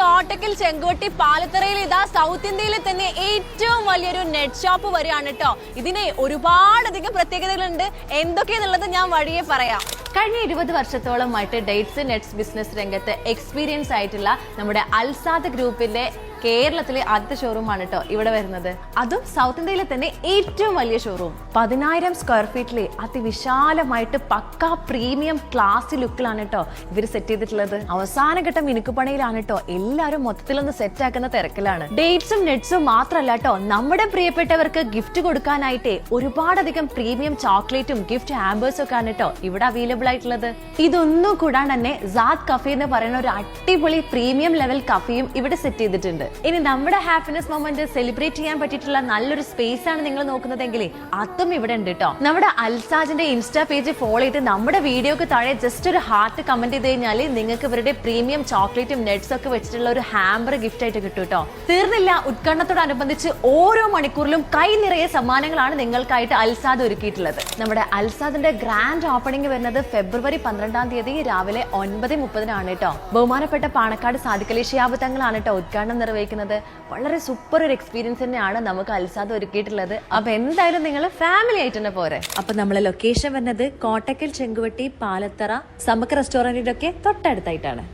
കോട്ടക്കൽ ചെങ്കോട്ടി പാലത്തറയിൽ ഇതാ സൗത്ത് ഇന്ത്യയിലെ തന്നെ ഏറ്റവും വലിയൊരു നെറ്റ് ഷോപ്പ് വരികയാണ് കേട്ടോ ഇതിന് ഒരുപാടധികം പ്രത്യേകതകളുണ്ട്. എന്തൊക്കെയെന്നുള്ളത് ഞാൻ വഴിയെ പറയാം. കഴിഞ്ഞ ഇരുപത് വർഷത്തോളമായിട്ട് ഡേറ്റ്സ് നെറ്റ്സ് ബിസിനസ് രംഗത്ത് എക്സ്പീരിയൻസ് ആയിട്ടുള്ള നമ്മുടെ അൽസാദ് ഗ്രൂപ്പിന്റെ കേരളത്തിലെ ആദ്യത്തെ ഷോറൂമാണ് കേട്ടോ ഇവിടെ വരുന്നത്. അതും സൗത്ത് ഇന്ത്യയിലെ തന്നെ ഏറ്റവും വലിയ ഷോറൂം പതിനായിരം സ്ക്വയർ ഫീറ്റിലെ അതിവിശാലമായിട്ട് പക്ക പ്രീമിയം ക്ലാസ് ലുക്കിലാണ് കേട്ടോ ഇവർ സെറ്റ് ചെയ്തിട്ടുള്ളത്. അവസാന ഘട്ടം മിനുക്കുപണിയിലാണ് കേട്ടോ എല്ലാവരും മൊത്തത്തിലൊന്ന് സെറ്റ് ആക്കുന്ന തിരക്കിലാണ്. ഡേറ്റ്സും നെറ്റ്സും മാത്രമല്ല കേട്ടോ നമ്മുടെ പ്രിയപ്പെട്ടവർക്ക് ഗിഫ്റ്റ് കൊടുക്കാനായിട്ട് ഒരുപാടധികം പ്രീമിയം ചോക്ലേറ്റും ഗിഫ്റ്റ് ഹാമ്പേഴ്സും ഒക്കെ ആണ് കേട്ടോ ഇവിടെ അവൈലബിൾ ആയിട്ടുള്ളത്. ഇതൊന്നും കൂടാണ്ട് തന്നെ സാദ് കഫേ എന്ന് പറയുന്ന ഒരു അടിപൊളി പ്രീമിയം ലെവൽ കഫേയും ഇവിടെ സെറ്റ് ചെയ്തിട്ടുണ്ട്. ഇനി നമ്മുടെ ഹാപ്പിനെസ് മൊമെന്റ് സെലിബ്രേറ്റ് ചെയ്യാൻ പറ്റിയിട്ടുള്ള നല്ലൊരു സ്പേസ് ആണ് നിങ്ങൾ നോക്കുന്നതെങ്കിൽ അതും ഇവിടെ ഉണ്ട് കേട്ടോ നമ്മുടെ അൽസാജിന്റെ ഇൻസ്റ്റാ പേജ് ഫോളോ ചെയ്ത് നമ്മുടെ വീഡിയോക്ക് താഴെ ജസ്റ്റ് ഒരു ഹാർട്ട് കമന്റ് ചെയ്ത് കഴിഞ്ഞാൽ നിങ്ങൾക്ക് ഇവരുടെ പ്രീമിയം ചോക്ലേറ്റും നെറ്റ്സ് ഒക്കെ വെച്ചിട്ടുള്ള ഒരു ഹാമ്പർ ഗിഫ്റ്റ് ആയിട്ട് കിട്ടും കേട്ടോ തീർന്നില്ല ഉദ്ഘാടനത്തോടനുബന്ധിച്ച് ഓരോ മണിക്കൂറിലും കൈ നിറയെ സമ്മാനങ്ങളാണ് നിങ്ങൾക്കായിട്ട് അൽസാദ് ഒരുക്കിയിട്ടുള്ളത്. നമ്മുടെ അൽസാദിന്റെ ഗ്രാൻഡ് ഓപ്പണിംഗ് വരുന്നത് ഫെബ്രുവരി പന്ത്രണ്ടാം തീയതി രാവിലെ ഒൻപത് മുപ്പതിനാണ് കേട്ടോ ബഹുമാനപ്പെട്ട പാണക്കാട് സാദിഖലി ഷിയാബ് തങ്ങളാണ് കേട്ടോ ഉദ്ഘാടനം നിർവഹിക്കുന്നത് വളരെ സൂപ്പർ ഒരു എക്സ്പീരിയൻസ് തന്നെയാണ് നമുക്ക് അൽസാദ് ഒരുക്കിയിട്ടുള്ളത്. അപ്പൊ എന്തായാലും നിങ്ങൾ ഫാമിലി ആയിട്ട് തന്നെ പോരെ. അപ്പൊ നമ്മളെ ലൊക്കേഷൻ വരുന്നത് കോട്ടക്കൽ ചെങ്കുവട്ടി പാലത്തറ സമക്ക് റെസ്റ്റോറന്റിന്റെ ഒക്കെ തൊട്ടടുത്തായിട്ടാണ്.